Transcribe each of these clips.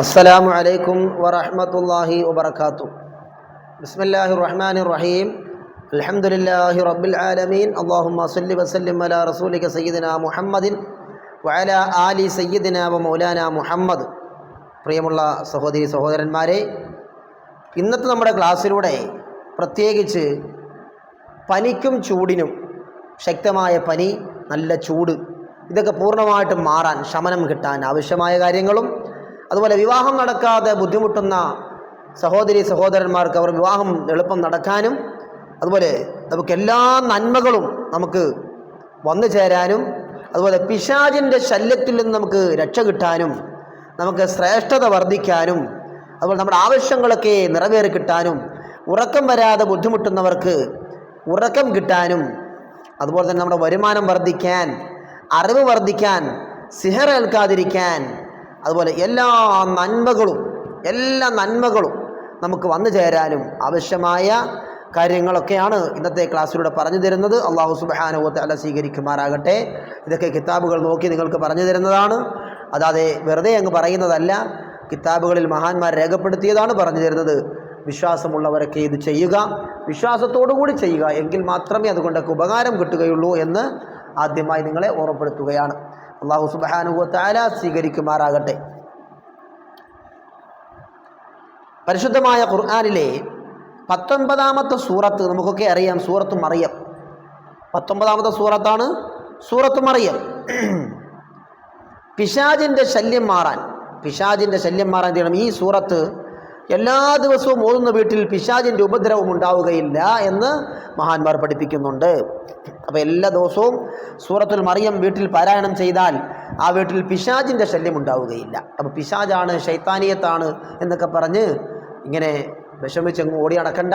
അസ്സലാമു അലൈക്കും വറഹമത്തല്ലാഹി വബർക്കാത്തു ബിസ്മില്ലാഹി റഹ്മാൻ റഹീം അലഹമുല്ലാഹി റബ്ബിൽ ആലമീൻ. അല്ലാഹുമ്മ സല്ലി വസല്ലിം അല റസൂലിക സയ്യിദിന മുഹമ്മദിൻ വഅലാ ആലി സയ്യിദിന വ മൗലാന മുഹമ്മദ്. പ്രിയമുള്ള സഹോദരി സഹോദരന്മാരെ ഇന്നത്തെ നമ്മുടെ ക്ലാസ്സിലൂടെ പ്രത്യേകിച്ച് പനിക്കും ചൂടിനും ശക്തമായ പനി നല്ല ചൂട് ഇതൊക്കെ പൂർണമായിട്ടും മാറാൻ ശമനം കിട്ടാൻ ആവശ്യമായ കാര്യങ്ങളും അതുപോലെ വിവാഹം നടക്കാതെ ബുദ്ധിമുട്ടുന്ന സഹോദരി സഹോദരന്മാർക്ക് അവർ വിവാഹം എളുപ്പം നടക്കാനും അതുപോലെ നമുക്ക് എല്ലാ നന്മകളും നമുക്ക് വന്നു ചേരാനും അതുപോലെ പിശാചിന്റെ ശല്യത്തിൽ നിന്ന് നമുക്ക് രക്ഷ കിട്ടാനും നമുക്ക് ശ്രേഷ്ഠത വർദ്ധിക്കാനും അതുപോലെ നമ്മുടെ ആവശ്യങ്ങളൊക്കെ നിറവേറി കിട്ടാനും ഉറക്കം വരാതെ ബുദ്ധിമുട്ടുന്നവർക്ക് ഉറക്കം കിട്ടാനും അതുപോലെ തന്നെ നമ്മുടെ വരുമാനം വർദ്ധിക്കാൻ അറിവ് വർദ്ധിക്കാൻ സിഹർ ഏൽക്കാതിരിക്കാൻ അതുപോലെ എല്ലാ നന്മകളും എല്ലാ നന്മകളും നമുക്ക് വന്നു ചേരാനും ആവശ്യമായ കാര്യങ്ങളൊക്കെയാണ് ഇന്നത്തെ ക്ലാസ്സിലൂടെ പറഞ്ഞു തരുന്നത്. അള്ളാഹു സുബാനുവത്തെ അല്ല സ്വീകരിക്കുമാറാകട്ടെ. ഇതൊക്കെ കിതാബുകൾ നോക്കി നിങ്ങൾക്ക് പറഞ്ഞു തരുന്നതാണ്. അതാതെ വെറുതെ അങ്ങ് പറയുന്നതല്ല കിതാബുകളിൽ മഹാന്മാർ രേഖപ്പെടുത്തിയതാണ് പറഞ്ഞു തരുന്നത്. വിശ്വാസമുള്ളവരൊക്കെ ഇത് ചെയ്യുക വിശ്വാസത്തോടു കൂടി ചെയ്യുക എങ്കിൽ മാത്രമേ അതുകൊണ്ടൊക്കെ ഉപകാരം കിട്ടുകയുള്ളൂ എന്ന് ആദ്യമായി നിങ്ങളെ ഓർമ്മപ്പെടുത്തുകയാണ്. അള്ളാഹു സുബാനുഭവത്താല സ്വീകരിക്കുമാറാകട്ടെ. പരിശുദ്ധമായ ഖുർആാനിലെ പത്തൊൻപതാമത്തെ സൂറത്ത് നമുക്കൊക്കെ അറിയാം സൂറത്ത് മറിയം. പത്തൊമ്പതാമത്തെ സൂറത്താണ് സൂറത്ത് മറിയം. പിശാജിന്റെ ശല്യം മാറാൻ പിശാജിന്റെ ശല്യം മാറാൻ ചെയ്യണം? ഈ സൂറത്ത് എല്ലാ ദിവസവും ഓതുന്ന വീട്ടിൽ പിശാചിന്റെ ഉപദ്രവം ഉണ്ടാവുകയില്ല എന്ന് മഹാന്മാർ പഠിപ്പിക്കുന്നുണ്ട്. അപ്പോൾ എല്ലാ ദിവസവും സൂറത്തുൽ മറിയം വീട്ടിൽ പാരായണം ചെയ്താൽ ആ വീട്ടിൽ പിശാജിന്റെ ശല്യം ഉണ്ടാവുകയില്ല. അപ്പോൾ പിശാജാണ് ശൈത്താനിയത്താണ് എന്നൊക്കെ പറഞ്ഞ് ഇങ്ങനെ വിഷമിച്ചങ്ങ് ഓടി നടക്കണ്ട.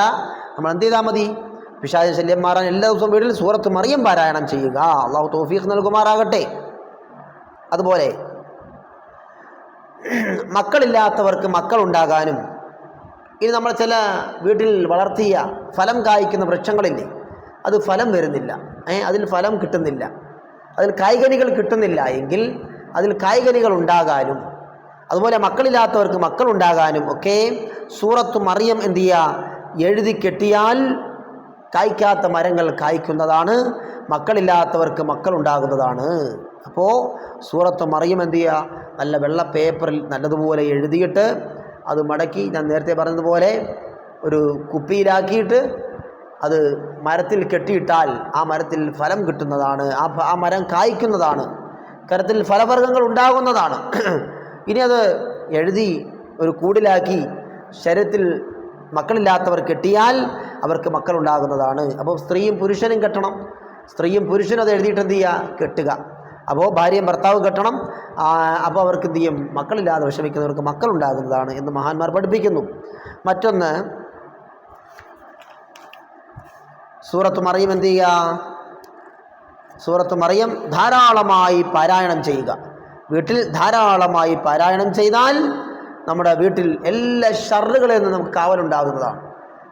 നമ്മൾ എന്ത് ചെയ്താൽ മതി? പിശാജ ശല്യം മാറാൻ എല്ലാ ദിവസവും വീട്ടിൽ സൂറത്ത് മറിയം പാരായണം ചെയ്യുക. അള്ളാഹു തോഫീഖ് നൽകുമാറാകട്ടെ. അതുപോലെ മക്കളില്ലാത്തവർക്ക് മക്കളുണ്ടാകാനും ഇനി നമ്മൾ ചില വീട്ടിൽ വളർത്തിയ ഫലം കായ്ക്കുന്ന വൃക്ഷങ്ങളില്ലേ അത് ഫലം വരുന്നില്ല. അതിൽ ഫലം കിട്ടുന്നില്ല. അതിൽ കായ്കനികൾ കിട്ടുന്നില്ല എങ്കിൽ അതിൽ കായ്കനികൾ ഉണ്ടാകാനും അതുപോലെ മക്കളില്ലാത്തവർക്ക് മക്കളുണ്ടാകാനും ഒക്കെ സൂറത്ത് മറിയം എന്തു ചെയ്യുക? എഴുതി കെട്ടിയാൽ കായ്ക്കാത്ത മരങ്ങൾ കായ്ക്കുന്നതാണ് മക്കളില്ലാത്തവർക്ക് മക്കളുണ്ടാകുന്നതാണ് അപ്പോൾ സൂറത്ത് മറിയം എന്തു ചെയ്യുക? നല്ല വെള്ള പേപ്പറിൽ നല്ലതുപോലെ എഴുതിയിട്ട് അത് മടക്കി ഞാൻ നേരത്തെ പറഞ്ഞതുപോലെ ഒരു കുപ്പിയിലാക്കിയിട്ട് അത് മരത്തിൽ കെട്ടിയിട്ടാൽ ആ മരത്തിൽ ഫലം കിട്ടുന്നതാണ് ആ ആ മരം കായ്ക്കുന്നതാണ് കരത്തിൽ ഫലവർഗങ്ങൾ ഉണ്ടാകുന്നതാണ്. ഇനി അത് എഴുതി ഒരു കൂടിലാക്കി ശരീരത്തിൽ മക്കളില്ലാത്തവർ കെട്ടിയാൽ അവർക്ക് മക്കളുണ്ടാകുന്നതാണ്. അപ്പോൾ സ്ത്രീയും പുരുഷനും കെട്ടണം. സ്ത്രീയും പുരുഷനും അത് എഴുതിയിട്ട് എന്ത് ചെയ്യുക? കെട്ടുക. അപ്പോൾ ഭാര്യയും ഭർത്താവും കെട്ടണം. അപ്പോൾ അവർക്ക് എന്ത് ചെയ്യും? മക്കളില്ലാതെ വിഷമിക്കുന്നവർക്ക് മക്കളുണ്ടാകുന്നതാണ് എന്ന് മഹാന്മാർ പഠിപ്പിക്കുന്നു. മറ്റൊന്ന് സൂറത്ത് മറിയം എന്ത് ചെയ്യുക? സൂറത്ത് മറിയം ധാരാളമായി പാരായണം ചെയ്യുക. വീട്ടിൽ ധാരാളമായി പാരായണം ചെയ്താൽ നമ്മുടെ വീട്ടിൽ എല്ലാ ഷർറുകളിൽ നിന്നും നമുക്ക് കാവലുണ്ടാകുന്നതാണ്.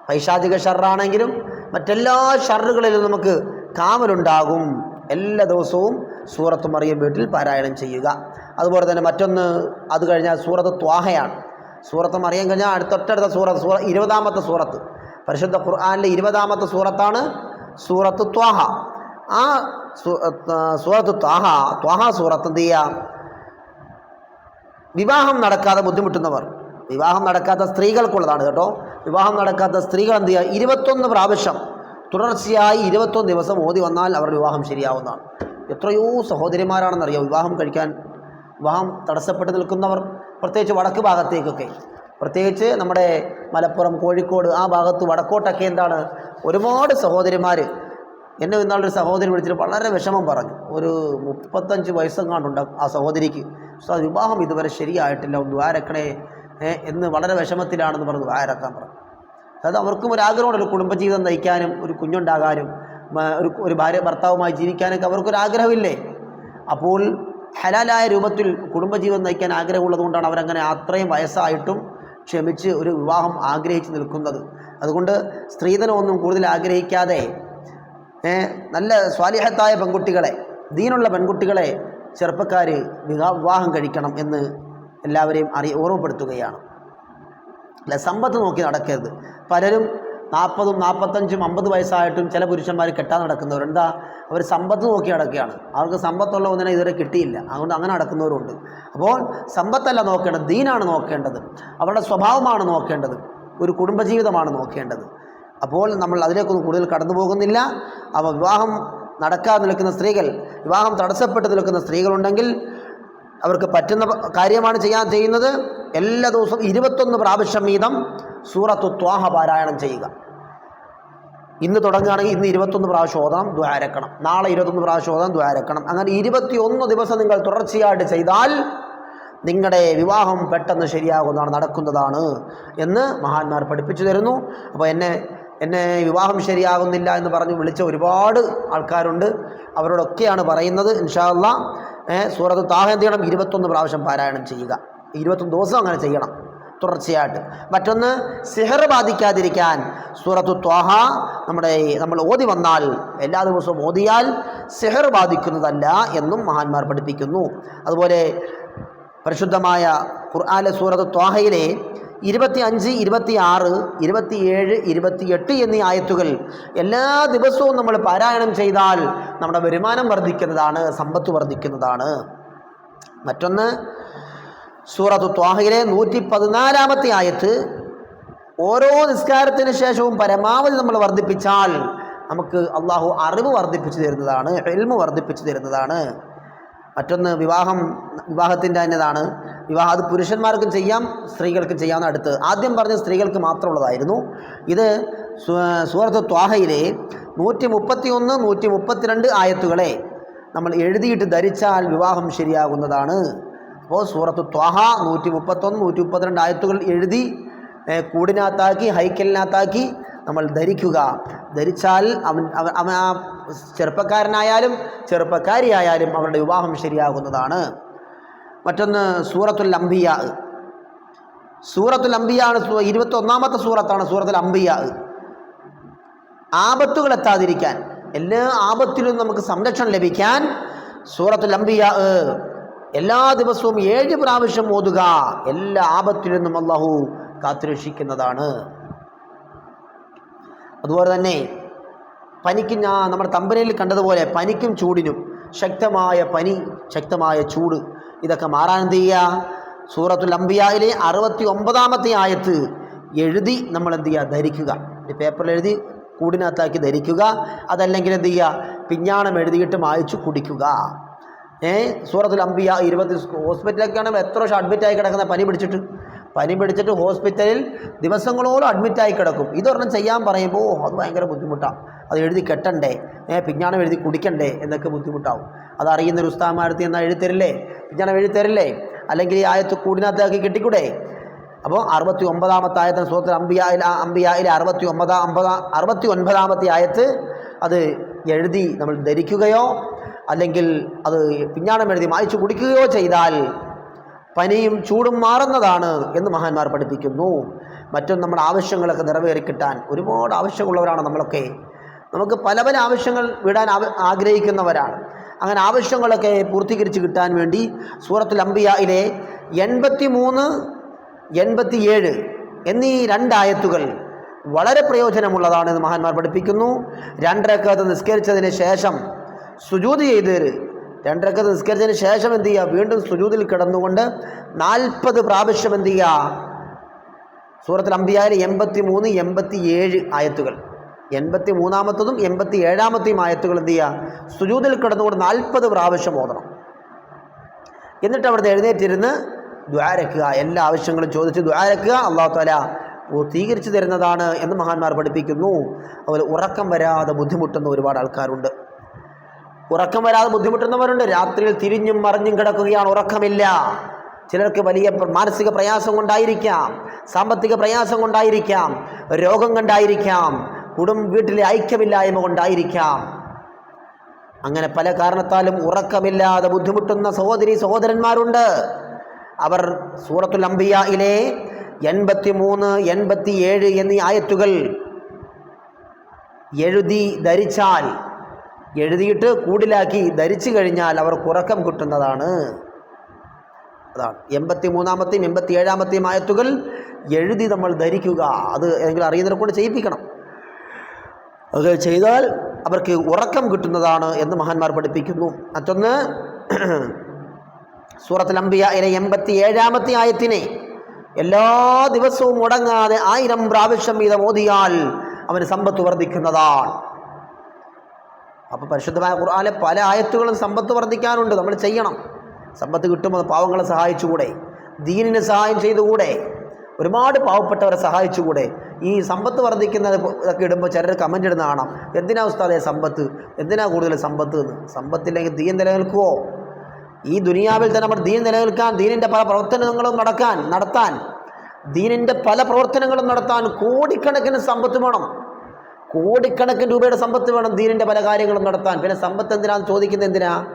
പൈശാചിക ഷർറാണെങ്കിലും മറ്റെല്ലാ ഷർറുകളിലും നമുക്ക് കാവലുണ്ടാകും. എല്ലാ ദിവസവും സൂറത്ത് മറിയം വീട്ടിൽ പാരായണം ചെയ്യുക. അതുപോലെ തന്നെ മറ്റൊന്ന് അത് കഴിഞ്ഞാൽ സൂറത്ത് ത്വാഹയാണ്. സൂറത്ത് മറിയം കഴിഞ്ഞാൽ അടുത്തൊട്ടടുത്ത സൂറത്ത് സൂറ ഇരുപതാമത്തെ സൂറത്ത്. പരിശുദ്ധ ഖുർആാനിലെ ഇരുപതാമത്തെ സൂറത്താണ് സൂറത്ത് ത്വാഹ. ആ സൂറത്ത് ത്വാഹ ത്വാഹ സൂറത്ത് എന്ത് ചെയ്യുക? വിവാഹം നടക്കാതെ ബുദ്ധിമുട്ടുന്നവർ. വിവാഹം നടക്കാത്ത സ്ത്രീകൾക്കുള്ളതാണ് കേട്ടോ. വിവാഹം നടക്കാത്ത സ്ത്രീകൾ എന്ത് ചെയ്യുക? ഇരുപത്തൊന്ന് പ്രാവശ്യം തുടർച്ചയായി ഇരുപത്തൊന്ന് ദിവസം ഓതി വന്നാൽ അവരുടെ വിവാഹം ശരിയാവുന്നതാണ്. എത്രയോ സഹോദരിമാരാണെന്നറിയാം വിവാഹം കഴിക്കാൻ. വിവാഹം തടസ്സപ്പെട്ട് നിൽക്കുന്നവർ പ്രത്യേകിച്ച് വടക്ക് ഭാഗത്തേക്കൊക്കെ. പ്രത്യേകിച്ച് നമ്മുടെ മലപ്പുറം കോഴിക്കോട് ആ ഭാഗത്ത് വടക്കോട്ടൊക്കെ എന്താണ്? ഒരുപാട് സഹോദരിമാർ എന്നെ ഇന്നാളൊരു സഹോദരി വിളിച്ചിട്ട് വളരെ വിഷമം പറഞ്ഞു. ഒരു മുപ്പത്തഞ്ച് വയസ്സെങ്ങാണ്ടുണ്ട് ആ സഹോദരിക്ക്. ഉസ്താദ് വിവാഹം ഇതുവരെ ശരിയായിട്ടില്ല. ഒന്ന് വാരക്കണേ എന്ന് വളരെ വിഷമത്തിലാണെന്ന് പറഞ്ഞു വാരക്കാൻ പറഞ്ഞു. അതായത് അവർക്കും ഒരു ആഗ്രഹമുണ്ടല്ലോ കുടുംബജീവിതം നയിക്കാനും ഒരു കുഞ്ഞുണ്ടാകാനും. ഒരു ഒരു ഭാര്യ ഭർത്താവുമായി ജീവിക്കാനൊക്കെ അവർക്കൊരു ആഗ്രഹമില്ലേ? അപ്പോൾ ഹലാലായ രൂപത്തിൽ കുടുംബജീവിതം നയിക്കാൻ ആഗ്രഹമുള്ളതുകൊണ്ടാണ് അവരങ്ങനെ അത്രയും വയസ്സായിട്ടും ക്ഷമിച്ച് ഒരു വിവാഹം ആഗ്രഹിച്ച് നിൽക്കുന്നത്. അതുകൊണ്ട് സ്ത്രീധനമൊന്നും കൂടുതൽ ആഗ്രഹിക്കാതെ നല്ല സ്വാലിഹത്തായ പെൺകുട്ടികളെ ദീനുള്ള പെൺകുട്ടികളെ ചെറുപ്പക്കാർ വിവാഹം കഴിക്കണം എന്ന് എല്ലാവരെയും അറി ഓർമ്മപ്പെടുത്തുകയാണ്. അല്ല സമ്പത്ത് നോക്കി നടക്കരുത്. പലരും നാൽപ്പതും നാൽപ്പത്തഞ്ചും അമ്പത് വയസ്സായിട്ടും ചില പുരുഷന്മാർ കെട്ടാൻ നടക്കുന്നവർ എന്താ? അവർ സമ്പത്ത് നോക്കി നടക്കുകയാണ്. അവർക്ക് സമ്പത്തുള്ള ഒന്നിനെ ഇതുവരെ കിട്ടിയില്ല. അതുകൊണ്ട് അങ്ങനെ നടക്കുന്നവരുണ്ട്. അപ്പോൾ സമ്പത്തല്ല നോക്കേണ്ടത്. ദീനാണ് നോക്കേണ്ടത്. അവരുടെ സ്വഭാവമാണ് നോക്കേണ്ടത്. ഒരു കുടുംബജീവിതമാണ് നോക്കേണ്ടത്. അപ്പോൾ നമ്മൾ അതിലേക്കൊന്നും കൂടുതൽ കടന്നു പോകുന്നില്ല. അവ വിവാഹം നടക്കാതെ നിൽക്കുന്ന സ്ത്രീകൾ വിവാഹം തടസ്സപ്പെട്ട് നിൽക്കുന്ന സ്ത്രീകളുണ്ടെങ്കിൽ അവർക്ക് പറ്റുന്ന കാര്യമാണ് ചെയ്യാൻ ചെയ്യുന്നത്. എല്ലാ ദിവസവും ഇരുപത്തൊന്ന് പ്രാവശ്യം വീതം സൂറത്തു ത്വാഹ പാരായണം ചെയ്യുക. ഇന്ന് തുടങ്ങുകയാണെങ്കിൽ ഇന്ന് ഇരുപത്തൊന്ന് പ്രാവശ്യം ഓതാം ദ്വാരക്കണം നാളെ ഇരുപത്തൊന്ന് പ്രാവശ്യം ഓതാം ദ്വാരക്കണം അങ്ങനെ ഇരുപത്തിയൊന്ന് ദിവസം നിങ്ങൾ തുടർച്ചയായിട്ട് ചെയ്താൽ നിങ്ങളുടെ വിവാഹം പെട്ടെന്ന് ശരിയാകുന്നതാണ് നടക്കുന്നതാണ് എന്ന് മഹാന്മാർ പഠിപ്പിച്ചു തരുന്നു. അപ്പോൾ എന്നെ എന്നെ വിവാഹം ശരിയാകുന്നില്ല എന്ന് പറഞ്ഞ് വിളിച്ച ഒരുപാട് ആൾക്കാരുണ്ട്. അവരോടൊക്കെയാണ് പറയുന്നത് ഇൻഷാല്ല സൂറത്ത് താഹ ഇരുപത്തൊന്ന് പ്രാവശ്യം പാരായണം ചെയ്യുക. ഇരുപത്തൊന്ന് ദിവസം അങ്ങനെ ചെയ്യണം തുടർച്ചയായിട്ട്. മറ്റൊന്ന് സിഹർ ബാധിക്കാതിരിക്കാൻ സൂറത്തു ത്വാഹ നമ്മുടെ നമ്മൾ ഓതി വന്നാൽ എല്ലാ ദിവസവും ഓതിയാൽ സിഹർ ബാധിക്കുന്നതല്ല എന്നും മഹാന്മാർ പഠിപ്പിക്കുന്നു. അതുപോലെ പരിശുദ്ധമായ ഖുർആാലെ സൂറത്ത് ത്വാഹയിലെ ഇരുപത്തി അഞ്ച് ഇരുപത്തി ആറ് ഇരുപത്തിയേഴ് ഇരുപത്തിയെട്ട് എന്നീ ആയത്തുകൾ എല്ലാ ദിവസവും നമ്മൾ പാരായണം ചെയ്താൽ നമ്മുടെ വരുമാനം വർദ്ധിക്കുന്നതാണ് സമ്പത്ത് വർദ്ധിക്കുന്നതാണ്. മറ്റൊന്ന് സൂറത്ത് ത്വാഹയിലെ നൂറ്റി പതിനാലാമത്തെ ആയത്ത് ഓരോ നിസ്കാരത്തിന് ശേഷവും പരമാവധി നമ്മൾ വർദ്ധിപ്പിച്ചാൽ നമുക്ക് അള്ളാഹു അറിവ് വർദ്ധിപ്പിച്ചു തരുന്നതാണ് എൽമ് വർദ്ധിപ്പിച്ചു തരുന്നതാണ്. മറ്റൊന്ന് വിവാഹം വിവാഹത്തിന്റെ തന്നെതാണ്. വിവാഹം അത് പുരുഷന്മാർക്കും ചെയ്യാം സ്ത്രീകൾക്കും ചെയ്യാവുന്ന അടുത്ത്. ആദ്യം പറഞ്ഞ സ്ത്രീകൾക്ക് മാത്രമുള്ളതായിരുന്നു. ഇത് സൂറത്ത് ത്വാഹയിലെ നൂറ്റി മുപ്പത്തി ഒന്ന് നൂറ്റി മുപ്പത്തിരണ്ട് ആയത്തുകളെ നമ്മൾ എഴുതിയിട്ട് ധരിച്ചാൽ വിവാഹം ശരിയാകുന്നതാണ്. അപ്പോൾ സൂറത്ത് ത്വാഹ നൂറ്റി മുപ്പത്തൊന്ന് നൂറ്റി മുപ്പത്തിരണ്ട് ആയത്തുകൾ എഴുതി കൂടിനകത്താക്കി ഹൈക്കലിനകത്താക്കി നമ്മൾ ധരിക്കുക. ധരിച്ചാൽ അവൻ അവൻ ആ ചെറുപ്പക്കാരനായാലും ചെറുപ്പക്കാരിയായാലും അവരുടെ വിവാഹം ശരിയാകുന്നതാണ്. മറ്റൊന്ന് സൂറത്തുൽ അംബിയ. സൂറത്തുൽ അംബിയാണ് ഇരുപത്തി ഒന്നാമത്തെ സൂറത്താണ് സൂറത്തുൽ അംബിയ. ആപത്തുകൾ എത്താതിരിക്കാൻ എല്ലാ ആപത്തിലും നമുക്ക് സംരക്ഷണം ലഭിക്കാൻ സൂറത്തുൽ അംബിയ എല്ലാ ദിവസവും ഏഴ് പ്രാവശ്യം ഓതുക. എല്ലാ ആപത്തിൽ നിന്നും അള്ളാഹു കാത്തുരക്ഷിക്കുന്നതാണ്. അതുപോലെ തന്നെ പനിക്ക് ഞാൻ നമ്മുടെ തമ്പനയിൽ കണ്ടതുപോലെ പനിക്കും ചൂടിനും ശക്തമായ പനി ശക്തമായ ചൂട്. ഇതൊക്കെ മാറാൻ എന്ത് ചെയ്യുക സൂറത്തുൽ അംബിയായിലെ അറുപത്തി ഒമ്പതാമത്തെ ആയത്ത് എഴുതി നമ്മൾ എന്ത് ചെയ്യുക ധരിക്കുക. പേപ്പറിൽ എഴുതി കൂടിനകത്താക്കി ധരിക്കുക. അതല്ലെങ്കിൽ എന്ത് ചെയ്യുക പിഞ്ഞാണം എഴുതിയിട്ട് മായച്ചു കുടിക്കുക. ഏ സൂറത്തിൽ അമ്പിയ ഇരുപത്തി ഹോസ്പിറ്റലൊക്കെ ആണെങ്കിൽ എത്ര വർഷം അഡ്മിറ്റായി കിടക്കുന്ന പനി പിടിച്ചിട്ട്. പനി പിടിച്ചിട്ട് ഹോസ്പിറ്റലിൽ ദിവസങ്ങളോളം അഡ്മിറ്റായി കിടക്കും. ഇതൊരെണ്ണം ചെയ്യാൻ പറയുമ്പോൾ അത് ഭയങ്കര ബുദ്ധിമുട്ടാണ് അത് എഴുതി കെട്ടണ്ടേ? ഏ പിഞ്ഞാണം എഴുതി കുടിക്കണ്ടേ? എന്നൊക്കെ ബുദ്ധിമുട്ടാവും. അതറിയുന്ന ഒരു ഉസ്താമാരത്തി എന്നാൽ എഴുതി തരില്ലേ? പിഞ്ഞാണം എഴുതി തരില്ലേ? അല്ലെങ്കിൽ ഈ ആയത്ത് കൂടിനകത്താക്കി കിട്ടിക്കൂടെ? അപ്പോൾ അറുപത്തി ഒമ്പതാമത്തെ ആയത്തിന് സുഹൃത്ത് അമ്പിയായിൽ അമ്പിയായിലെ അറുപത്തി ഒമ്പതാം അമ്പതാം അറുപത്തി ഒൻപതാമത്തെ ആയത്ത് അത് എഴുതി നമ്മൾ ധരിക്കുകയോ അല്ലെങ്കിൽ അത് പിഞ്ഞാണം എഴുതി മായ്ച്ചു കുടിക്കുകയോ ചെയ്താൽ പനിയും ചൂടും മാറുന്നതാണ് എന്ന് മഹാന്മാർ പഠിപ്പിക്കുന്നു. മറ്റും നമ്മുടെ ആവശ്യങ്ങളൊക്കെ നിറവേറി കിട്ടാൻ ഒരുപാട് ആവശ്യമുള്ളവരാണ് നമ്മളൊക്കെ. നമുക്ക് പല പല ആവശ്യങ്ങൾ വിടാൻ ആഗ്രഹിക്കുന്നവരാണ്. അങ്ങനെ ആവശ്യങ്ങളൊക്കെ പൂർത്തീകരിച്ച് കിട്ടാൻ വേണ്ടി സൂറത്തുൽ അംബിയയിലെ എൺപത്തി മൂന്ന് എൺപത്തിയേഴ് എന്നീ രണ്ടായത്തുകൾ വളരെ പ്രയോജനമുള്ളതാണെന്ന് മഹാന്മാർ പഠിപ്പിക്കുന്നു. രണ്ടരക്കത്ത് നിസ്കരിച്ചതിന് ശേഷം സുജൂതി ചെയ്ത് രണ്ടരക്കത്ത് നിസ്കരിച്ചതിന് ശേഷം എന്ത് ചെയ്യുക വീണ്ടും സുജൂതിൽ കിടന്നുകൊണ്ട് നാൽപ്പത് പ്രാവശ്യം എന്ത് ചെയ്യുക സൂറത്തിൽ അമ്പിയായാലും എൺപത്തി മൂന്ന് എൺപത്തി ഏഴ് ആയത്തുകൾ. എൺപത്തി മൂന്നാമത്തതും എൺപത്തി ഏഴാമത്തെയും ആയത്തുകൾ എന്ത് ചെയ്യുക സുജൂതിൽ കിടന്നുകൊണ്ട് നാൽപ്പത് പ്രാവശ്യം ഓതണം. എന്നിട്ട് അവിടുന്ന് എഴുന്നേറ്റിരുന്ന് ദ്വാരക്കുക എല്ലാ ആവശ്യങ്ങളും ചോദിച്ച് ദ്വാരക്കുക അള്ളാഹു താല പൂർത്തീകരിച്ചു തരുന്നതാണ് എന്ന് മഹാന്മാർ പഠിപ്പിക്കുന്നു. അതുപോലെ ഉറക്കം വരാതെ ബുദ്ധിമുട്ടുന്ന ഒരുപാട് ആൾക്കാരുണ്ട്. ഉറക്കം വരാതെ ബുദ്ധിമുട്ടുന്നവരുണ്ട്. രാത്രിയിൽ തിരിഞ്ഞും മറിഞ്ഞും കിടക്കുകയാണ് ഉറക്കമില്ല. ചിലർക്ക് വലിയ മാനസിക പ്രയാസം കൊണ്ടായിരിക്കാം. സാമ്പത്തിക പ്രയാസം കൊണ്ടായിരിക്കാം. രോഗം കൊണ്ടായിരിക്കാം. കുടും വീട്ടിലെ ഐക്യമില്ലായ്മ കൊണ്ടായിരിക്കാം. അങ്ങനെ പല കാരണത്താലും ഉറക്കമില്ലാതെ ബുദ്ധിമുട്ടുന്ന സഹോദരി സഹോദരന്മാരുണ്ട്. അവർ സൂറത്തുൽ അംബിയയിലെ എൺപത്തി മൂന്ന് എൺപത്തി ഏഴ് എന്നീ ആയത്തുകൾ എഴുതി ധരിച്ചാൽ എഴുതിയിട്ട് കൂടിലാക്കി ധരിച്ചു കഴിഞ്ഞാൽ അവർക്ക് ഉറക്കം കിട്ടുന്നതാണ്. അതാണ്. എൺപത്തി മൂന്നാമത്തെയും എൺപത്തി ഏഴാമത്തെയും ആയത്തുകൾ എഴുതി നമ്മൾ ധരിക്കുക. അത് എങ്കിലും അറിയുന്നവരെ കൊണ്ട് ചെയ്യിപ്പിക്കണം. അത് ചെയ്താൽ അവർക്ക് ഉറക്കം കിട്ടുന്നതാണ് എന്ന് മഹാന്മാർ പഠിപ്പിക്കുന്നു. മറ്റൊന്ന് സൂറത്തുൽ അംബിയയിലെ എൺപത്തി ഏഴാമത്തെ ആയത്തിനെ എല്ലാ ദിവസവും മുടങ്ങാതെ ആയിരം പ്രാവശ്യം വീതം ഓതിയാൽ അവന് സമ്പത്ത് വർദ്ധിക്കുന്നതാണ്. അപ്പോൾ പരിശുദ്ധമായ ഖുർആാനിലെ പല ആയത്തുകളും സമ്പത്ത് വർദ്ധിക്കാനുണ്ട്. നമ്മൾ ചെയ്യണം. സമ്പത്ത് കിട്ടുമ്പോൾ പാവങ്ങളെ സഹായിച്ചുകൂടെ? ദീനിനെ സഹായം ചെയ്തുകൂടെ? ഒരുപാട് പാവപ്പെട്ടവരെ സഹായിച്ചുകൂടെ? ഈ സമ്പത്ത് വർദ്ധിക്കുന്നത് ഇതൊക്കെ ഇടുമ്പോൾ ചിലർ കമന്റ് ഇടുന്ന കാണാം. എന്തിനാ ഉസ്താദേ സമ്പത്ത്? എന്തിനാ കൂടുതൽ സമ്പത്ത് എന്ന്? സമ്പത്തില്ലെങ്കിൽ ദീൻ നിലനിൽക്കുമോ ഈ ദുനിയാവിൽ തന്നെ നമ്മൾ ദീൻ നിലനിൽക്കാൻ ദീനിന്റെ പല പ്രവർത്തനങ്ങളും നടക്കാൻ നടത്താൻ ദീനിന്റെ പല പ്രവർത്തനങ്ങളും നടത്താൻ കോടിക്കണക്കിന് സമ്പത്ത് വേണം. കോടിക്കണക്കിന് രൂപയുടെ സമ്പത്ത് വേണം ദീനിന്റെ പല കാര്യങ്ങളും നടത്താൻ. പിന്നെ സമ്പത്ത് എന്തിനാന്ന് ചോദിക്കുന്നത് എന്തിനാ?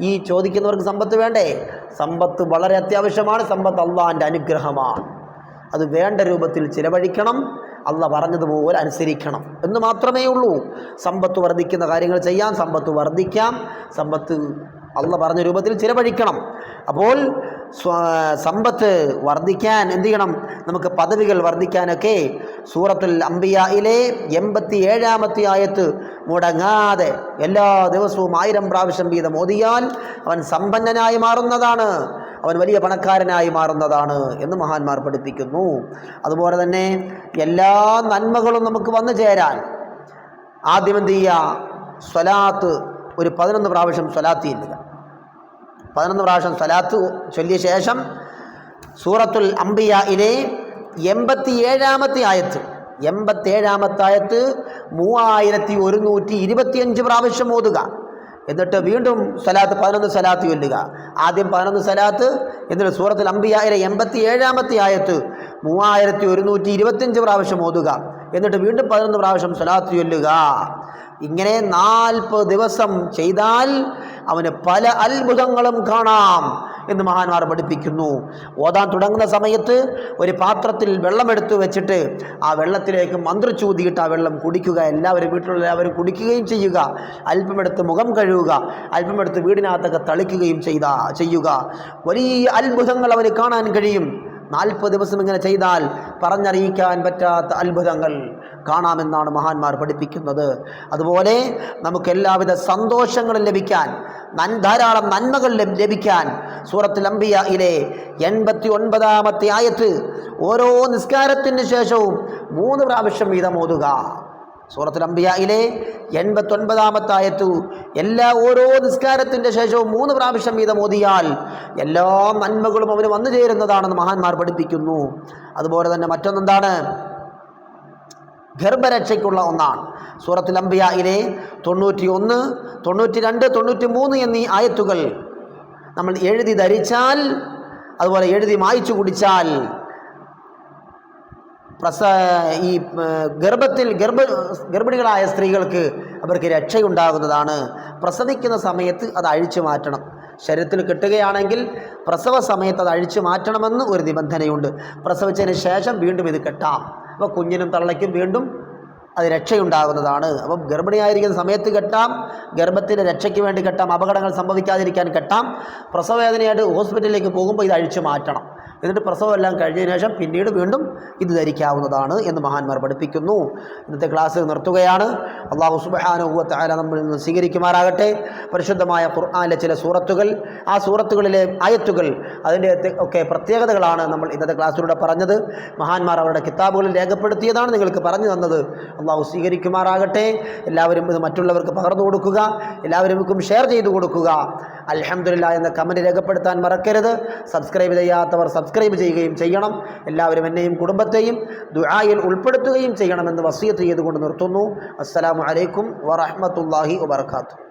ഈ ചോദിക്കുന്നവർക്ക് സമ്പത്ത് വേണ്ടേ? സമ്പത്ത് വളരെ അത്യാവശ്യമാണ്. സമ്പത്ത് അള്ളാഹിന്റെ അനുഗ്രഹമാണ്. അത് വേണ്ട രൂപത്തിൽ ചിലവഴിക്കണം. അള്ള പറഞ്ഞതുപോലെ അനുസരിക്കണം. എന്ന് മാത്രമേ ഉള്ളൂ. സമ്പത്ത് വർദ്ധിക്കുന്ന കാര്യങ്ങൾ ചെയ്യാം. സമ്പത്ത് വർദ്ധിക്കാം. സമ്പത്ത് അള്ള പറഞ്ഞ രൂപത്തിൽ ചിലവഴിക്കണം. അപ്പോൾ സമ്പത്ത് വർദ്ധിക്കാൻ എന്ത് ചെയ്യണം നമുക്ക് പദവികൾ വർദ്ധിക്കാനൊക്കെ സൂറത്തുൽ അംബിയയിലെ എൺപത്തി ഏഴാമത്തെ ആയത്ത് മുടങ്ങാതെ എല്ലാ ദിവസവും ആയിരം പ്രാവശ്യം വീതം ഓതിയാൽ അവൻ സമ്പന്നനായി മാറുന്നതാണ്. അവൻ വലിയ പണക്കാരനായി മാറുന്നതാണ് എന്ന് മഹാന്മാർ പഠിപ്പിക്കുന്നു. അതുപോലെ തന്നെ എല്ലാ നന്മകളും നമുക്ക് വന്നു ചേരാൻ ആദ്യം എന്ത് ചെയ്യുക? സ്വലാത്ത് ഒരു പതിനൊന്ന് പ്രാവശ്യം സ്വലാത്ത് ചെല്ലുക പതിനൊന്ന് പ്രാവശ്യം സ്വലാത്ത് ചൊല്ലിയ ശേഷം സൂറത്തുൽ അംബിയയിലെ എൺപത്തി ഏഴാമത്തെ ആയത്ത് എൺപത്തേഴാമത്തെ ആയത്ത് മൂവായിരത്തി ഒരുന്നൂറ്റി ഇരുപത്തിയഞ്ച് പ്രാവശ്യം ഓതുക. എന്നിട്ട് വീണ്ടും സലാത്ത് പതിനൊന്ന് സലാത്ത് ചൊല്ലുക. ആദ്യം പതിനൊന്ന് സലാത്ത് എന്നിട്ട് സൂറത്തിൽ അമ്പിയായിരെ എൺപത്തി ഏഴാമത്തെ ആയത്ത് മൂവായിരത്തി ഒരുന്നൂറ്റി ഇരുപത്തിയഞ്ച് പ്രാവശ്യം ഓതുക. എന്നിട്ട് വീണ്ടും പതിനൊന്ന് പ്രാവശ്യം സലാത്ത് ചൊല്ലുക. ഇങ്ങനെ നാൽപ്പത് ദിവസം ചെയ്താൽ അവന് പല അത്ഭുതങ്ങളും കാണാം എന്ന് മഹാന്മാർ പഠിപ്പിക്കുന്നു. ഓതാൻ തുടങ്ങുന്ന സമയത്ത് ഒരു പാത്രത്തിൽ വെള്ളമെടുത്ത് വെച്ചിട്ട് ആ വെള്ളത്തിലേക്ക് മന്ത്രിച്ചൂതിയിട്ട് ആ വെള്ളം കുടിക്കുക. എല്ലാവരും വീട്ടിലുള്ള എല്ലാവരും കുടിക്കുകയും ചെയ്യുക. അല്പമെടുത്ത് മുഖം കഴുകുക. അല്പമെടുത്ത് വീടിനകത്തൊക്കെ തളിക്കുകയും ചെയ്ത ചെയ്യുക. വലിയ അത്ഭുതങ്ങൾ അവന് കാണാൻ കഴിയും. നാൽപ്പത് ദിവസം ഇങ്ങനെ ചെയ്താൽ പറഞ്ഞറിയിക്കാൻ പറ്റാത്ത അത്ഭുതങ്ങൾ. കാണാമെന്നാണ് മഹാന്മാർ പഠിപ്പിക്കുന്നത്. അതുപോലെ നമുക്ക് എല്ലാവിധ സന്തോഷങ്ങളും ലഭിക്കാൻ നൻ ധാരാളം നന്മകൾ ലഭിക്കാൻ സൂറത്തുൽ അംബിയയിലെ എൺപത്തി ഒൻപതാമത്തെ ആയത്ത് ഓരോ നിസ്കാരത്തിന് ശേഷവും മൂന്ന് പ്രാവശ്യം വീതം ഓതുക. സൂറത്തുൽ അംബിയയിലെ എൺപത്തൊൻപതാമത്തെ ആയത്തു എല്ലാ ഓരോ നിസ്കാരത്തിന്റെ ശേഷവും മൂന്ന് പ്രാവശ്യം വീതം ഓതിയാൽ എല്ലാ നന്മകളും അവന് വന്നു ചേരുന്നതാണെന്ന് മഹാന്മാർ പഠിപ്പിക്കുന്നു. അതുപോലെ തന്നെ മറ്റൊന്നെന്താണ്? ഗർഭരക്ഷയ്ക്കുള്ള ഒന്നാണ്. സൂറത്തുൽ അംബിയയിലെ തൊണ്ണൂറ്റി ഒന്ന് തൊണ്ണൂറ്റി രണ്ട് തൊണ്ണൂറ്റി മൂന്ന് എന്നീ ആയത്തുകൾ നമ്മൾ എഴുതി ധരിച്ചാൽ അതുപോലെ എഴുതി മായ്ച്ചു കുടിച്ചാൽ പ്രസ ഈ ഗർഭത്തിൽ ഗർഭ ഗർഭിണികളായ സ്ത്രീകൾക്ക് അവർക്ക് രക്ഷയുണ്ടാകുന്നതാണ്. പ്രസവിക്കുന്ന സമയത്ത് അത് അഴിച്ചു മാറ്റണം. ശരീരത്തിൽ കെട്ടുകയാണെങ്കിൽ പ്രസവ സമയത്ത് അത് അഴിച്ചു മാറ്റണമെന്ന് ഒരു നിബന്ധനയുണ്ട്. പ്രസവിച്ചതിന് ശേഷം വീണ്ടും ഇത് കെട്ടാം. അപ്പോൾ കുഞ്ഞിനും തള്ളയ്ക്കും വീണ്ടും അത് രക്ഷയുണ്ടാകുന്നതാണ്. അപ്പം ഗർഭിണിയായിരിക്കുന്ന സമയത്ത് കെട്ടാം. ഗർഭത്തിന്റെ രക്ഷയ്ക്ക് വേണ്ടി കെട്ടാം. അപകടങ്ങൾ സംഭവിക്കാതിരിക്കാൻ കെട്ടാം. പ്രസവവേദനയായിട്ട് ഹോസ്പിറ്റലിലേക്ക് പോകുമ്പോൾ ഇത് അഴിച്ചു മാറ്റണം. എന്നിട്ട് പ്രസവമെല്ലാം കഴിഞ്ഞതിന് ശേഷം പിന്നീട് വീണ്ടും ഇത് ധരിക്കാവുന്നതാണ് എന്ന് മഹാന്മാർ പഠിപ്പിക്കുന്നു. ഇന്നത്തെ ക്ലാസ് നിർത്തുകയാണ്. അള്ളാഹു സുബാനുഭവത്തെ ആര നമ്മൾ നിന്ന് സ്വീകരിക്കുമാറാകട്ടെ. പരിശുദ്ധമായ ഖുർആാനിലെ ചില സൂറത്തുകൾ ആ സൂറത്തുകളിലെ ആയത്തുകൾ അതിന്റെ ഒക്കെ പ്രത്യേകതകളാണ് നമ്മൾ ഇന്നത്തെ ക്ലാസ്സിലൂടെ പറഞ്ഞത്. മഹാന്മാർ അവരുടെ കിതാബുകളിൽ രേഖപ്പെടുത്തിയതാണ് നിങ്ങൾക്ക് പറഞ്ഞു തന്നത്. അള്ളാഹു സ്വീകരിക്കുമാറാകട്ടെ. എല്ലാവരും ഇത് മറ്റുള്ളവർക്ക് പകർന്നു കൊടുക്കുക. എല്ലാവർക്കും ഷെയർ ചെയ്തു കൊടുക്കുക. അൽഹംദുലില്ല എന്ന കമന്റ് രേഖപ്പെടുത്താൻ മറക്കരുത്. സബ്സ്ക്രൈബ് ചെയ്യാത്തവർ സബ്സ്ക്രൈബ് ചെയ്യുകയും ചെയ്യണം. എല്ലാവരും എന്നെയും കുടുംബത്തെയും ദുആയിൽ ഉൾപ്പെടുത്തുകയും ചെയ്യണമെന്ന് വസിയത്ത് ചെയ്തുകൊണ്ട് നിർത്തുന്നു. അസ്സലാമു അലൈക്കും വറഹ്മത്തുള്ളാഹി വബർക്കാത്തു